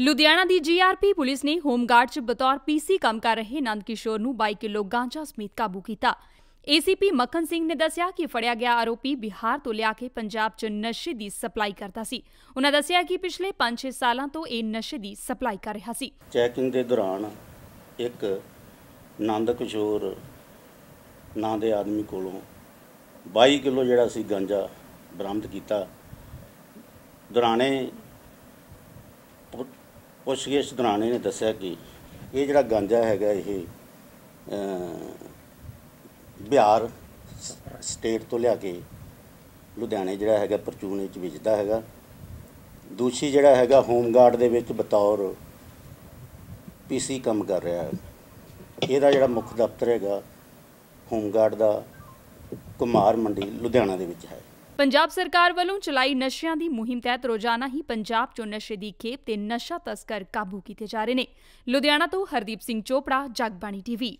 ਲੁਧਿਆਣਾ ਦੀ GRP police ਨੇ home guard 'ਚ ਬਤੌਰ ਪੀਸੀ ਕੰਮ ਕਰ ਰਹੇ ਨੰਦ ਕਿਸ਼ੋਰ ਨੂੰ 22 ਕਿਲੋ ਗਾਂਜਾ ਸਮੇਤ ਕਾਬੂ ਕੀਤਾ। ਏਸੀਪੀ ਮੱਖਣ ਸਿੰਘ ਨੇ ਦੱਸਿਆ ਕਿ ਫੜਿਆ ਗਿਆ ਆਰੋਪੀ ਬਿਹਾਰ ਤੋਂ ਲਿਆ ਕੇ ਪੰਜਾਬ 'ਚ ਨਸ਼ੇ ਦੀ ਸਪਲਾਈ ਕਰਦਾ ਸੀ। ਉਨ੍ਹਾਂ ਦੱਸਿਆ ਕਿ ਪਿਛਲੇ 5-6 ਸਾਲਾਂ ਤੋਂ ਇਹ ਨਸ਼ੇ ਦੀ ਸਪਲਾਈ ਕਰ ਰਿਹਾ ਸੀ। ਚੈਕਿੰਗ ਦੇ ਦੌਰਾਨ ਇੱਕ ਨੰਦ ਕਿਸ਼ੋਰ ਨਾਂ ਦੇ ਆਦਮੀ ਕੋਲੋਂ 22 ਕਿਲੋ ਜਿਹੜਾ ਸੀ ਗਾਂਜਾ ਬਰਾਮਦ ਕੀਤਾ ਦੌਰਾਨੇ ਪੁੱਛਗਿੱਛ ਦੌਰਾਨ ਇਹਨੇ ਦੱਸਿਆ ਕਿ ਇਹ ਜਿਹੜਾ ਗਾਂਜਾ ਹੈਗਾ ਇਹ ਬਿਹਾਰ ਸਟੇਟ ਤੋਂ ਲਿਆ ਕੇ ਲੁਧਿਆਣੇ ਜਿਹੜਾ ਹੈਗਾ ਪਰਚੂਨ ਵਿੱਚ ਵੇਚਦਾ ਹੈਗਾ। ਦੂਸਰੀ ਜਿਹੜਾ ਹੈਗਾ ਹੋਮਗਾਰਡ ਦੇ ਵਿੱਚ ਬਤੌਰ ਪੀਸੀ ਕੰਮ ਕਰ ਰਿਹਾ ਹੈ। ਇਹਦਾ ਜਿਹੜਾ ਮੁੱਖ ਦਫ਼ਤਰ ਹੈਗਾ ਹੋਮਗਾਰਡ ਦਾ ਕੁਮਾਰ ਮੰਡੀ ਲੁਧਿਆਣਾ ਦੇ ਵਿੱਚ ਹੈ। ਪੰਜਾਬ ਸਰਕਾਰ ਵੱਲੋਂ ਚਲਾਈ ਨਸ਼ਿਆਂ ਦੀ ਮੁਹਿੰਮ ਤਹਿਤ ਰੋਜ਼ਾਨਾ ਹੀ ਪੰਜਾਬ 'ਚੋਂ ਨਸ਼ੇ ਦੀ ਖੇਪ ਤੇ ਨਸ਼ਾ ਤਸਕਰ ਕਾਬੂ ਕੀਤੇ ਜਾ ਰਹੇ ਨੇ। ਲੁਧਿਆਣਾ ਤੋਂ ਹਰਦੀਪ ਸਿੰਘ ਚੋਪੜਾ, ਜਗਬਾਣੀ ਟੀਵੀ।